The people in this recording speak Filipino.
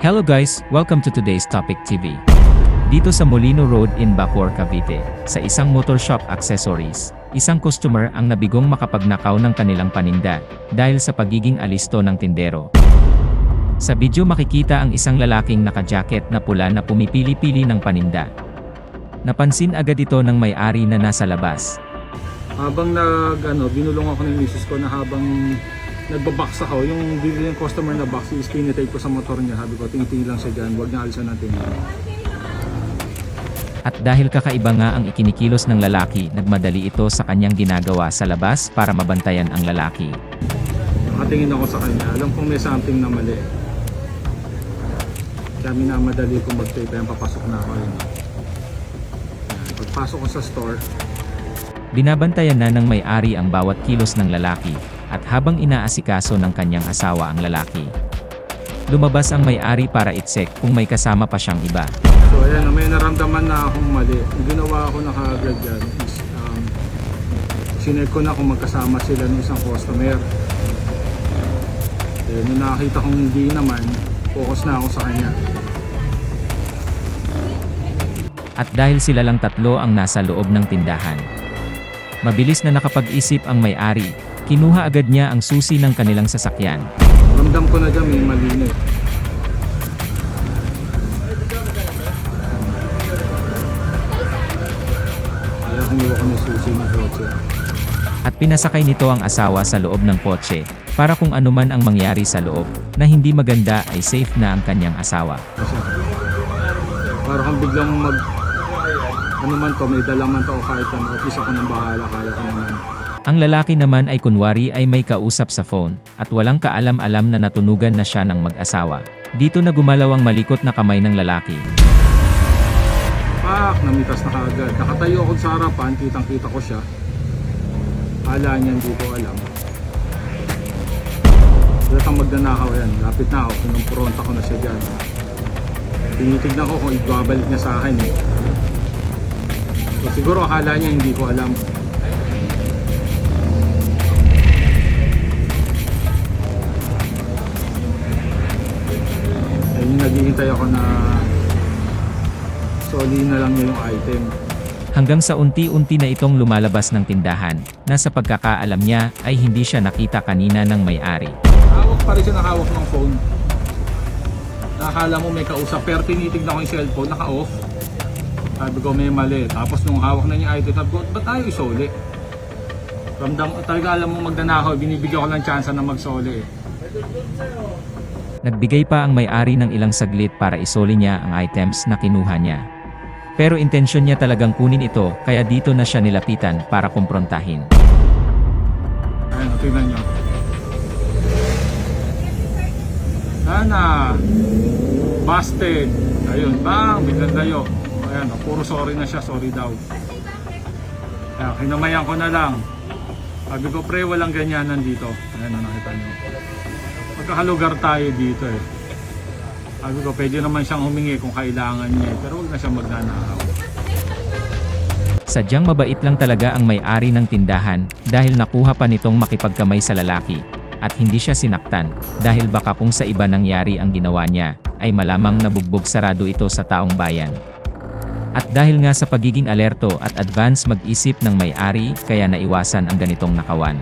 Hello guys, welcome to today's Topic TV. Dito sa Molino Road in Bacoor, Cavite, sa isang motor shop accessories, isang customer ang nabigong makapagnakaw ng kanilang paninda dahil sa pagiging alisto ng tindero. Sa video makikita ang isang lalaking naka-jacket na pula na pumipili-pili ng paninda. Napansin agad ito ng may-ari na nasa labas. Habang nag, ano, binulong ako ng misis ko na habang nagbabox ako, yung bibili ng customer na box is pinitake ko sa motor niya. Sabi ko, tingin lang siya dyan, huwag niya alisan natin. At dahil kakaiba nga ang ikinikilos ng lalaki, nagmadali ito sa kanyang ginagawa sa labas para mabantayan ang lalaki. Nakatingin ako sa kanya, alam kong may something na mali. Kaya minamadali ko mag-tape, ayan papasok na ako. Yun. Pagpasok ko sa store, Binabantayan na ng may-ari ang bawat kilos ng lalaki, at habang inaasikaso ng kanyang asawa ang lalaki. Lumabas ang may-ari para itsek kung may kasama pa siyang iba. So ayan, may naramdaman na akong mali. Yung ginawa ko na kaagad dyan is um, sinek ko na kung magkasama sila ng isang customer. Eh, nung nakakita kong hindi naman, focus na ako sa kanya. At dahil sila lang tatlo ang nasa loob ng tindahan. Mabilis na nakapag-isip ang may-ari, kinuha agad niya ang susi ng kanilang sasakyan. Ramdam ko na dyan may mali na eh. Kaya kumuha ko ng susi ng kotse. At pinasakay nito ang asawa sa loob ng kotse, para kung anuman ang mangyari sa loob, na hindi maganda ay safe na ang kanyang asawa. Kasi para kang biglang mag ano man to, may dala man to o kahit ano, at least ako nang bahala, kaya ko naman. Ang lalaki naman ay kunwari ay may kausap sa phone, at walang kaalam-alam na natunugan na siya ng mag-asawa. Dito na gumalaw ang malikot na kamay ng lalaki. Pak! Namitas na kaagad. Nakatayo ako sa harapan, kitang kita ko siya. Hala niya, hindi ko alam. Wala kang magnanakaw yan. Lapit na ako, pinumpronta ko na siya dyan. Tinitignan ko kung ibabalik niya sa akin eh. So, siguro akala niya hindi ko alam. Soli na lang niya yung item. Hanggang sa unti-unti na itong lumalabas ng tindahan, na sa pagkakaalam niya ay hindi siya nakita kanina ng may-ari. Hawak pa rin siya nakahawak ng phone. Nakakala mo may kausap pero tinitignan ko yung cellphone, naka-off. Sabi ko may mali. Tapos nung hawak na niya item, sabi ko, ba't tayo isoli? Ramdam, talaga alam mo magnanakaw, binibigyan ko ng chance na magsoli eh. Nagbigay pa ang may-ari ng ilang saglit para isoli niya ang items na kinuha niya. Pero intensyon niya talagang kunin ito, kaya dito na siya nilapitan para kumprontahin. Ayan, tingnan nyo. Sana. Busted. Ayun, bang, biglang dayo. Ayan, oh, puro sorry na siya, sorry daw. Ayan, kinamayan ko na lang. Sabi ko, pre, walang ganyanan dito. Ayan, oh, nakita nyo. Magkakalugar tayo dito eh. Sabi ko, pwede naman siyang humingi kung kailangan niya. Pero huwag na siyang magnanakaw. Sadyang mabait lang talaga ang may-ari ng tindahan dahil nakuha pa nitong makipagkamay sa lalaki at hindi siya sinaktan dahil baka kung sa iba nangyari ang ginawa niya ay malamang nabugbog sarado ito sa taong bayan. At dahil nga sa pagiging alerto at advance mag-isip ng may-ari kaya naiwasan ang ganitong nakawan.